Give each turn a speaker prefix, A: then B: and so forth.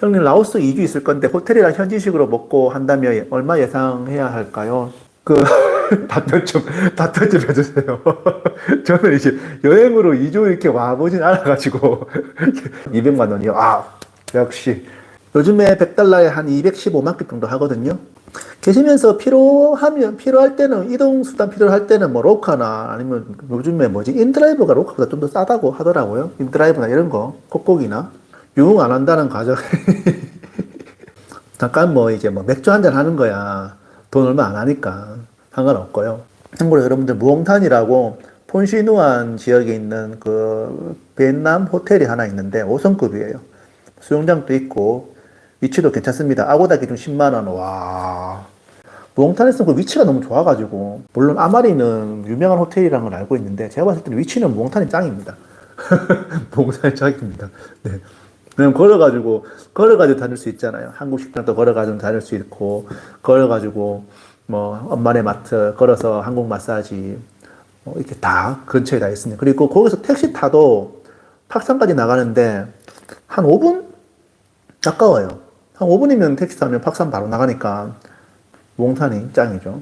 A: 형님 라오스 2주 있을 건데 호텔이랑 현지식으로 먹고 한다면 얼마 예상해야 할까요? 그 답변 좀 답변 좀 해주세요. 저는 이제 여행으로 2주 이렇게 와보진 않아가지고 200만 원이요. 아 역시 요즘에 100달러에 한 215만 개 정도 하거든요. 계시면서 필요하면 필요할 때는 이동 수단 필요할 때는 뭐 로카나 아니면 요즘에 뭐지 인드라이브가 로카보다 좀 더 싸다고 하더라고요. 인드라이브나 이런 거 콕콕이나 유흥 안 한다는 가정 잠깐 뭐 이제 뭐 맥주 한잔 하는 거야 돈 얼마 안 하니까 상관없고요. 참고로 여러분들 무엉탄이라고 폰시누안 지역에 있는 그 베트남 호텔이 하나 있는데 5성급이에요. 수영장도 있고 위치도 괜찮습니다. 아고다 기준 10만 원. 와. 무엉탄에서는 그 위치가 너무 좋아가지고 물론 아마리는 유명한 호텔이라는 걸 알고 있는데 제가 봤을 때는 위치는 무엉탄이 짱입니다. 무엉탄이 짱입니다. 네. 그냥 걸어가지고 걸어가지고 다닐 수 있잖아요. 한국 식당도 걸어가지고 다닐 수 있고 걸어가지고 뭐 엄마네 마트 걸어서 한국 마사지 뭐 이렇게 다 근처에 다 있습니다. 그리고 거기서 택시 타도 팍산까지 나가는데 한 5분 가까워요. 한 5분이면 택시 타면 팍산 바로 나가니까 몽탄이 짱이죠.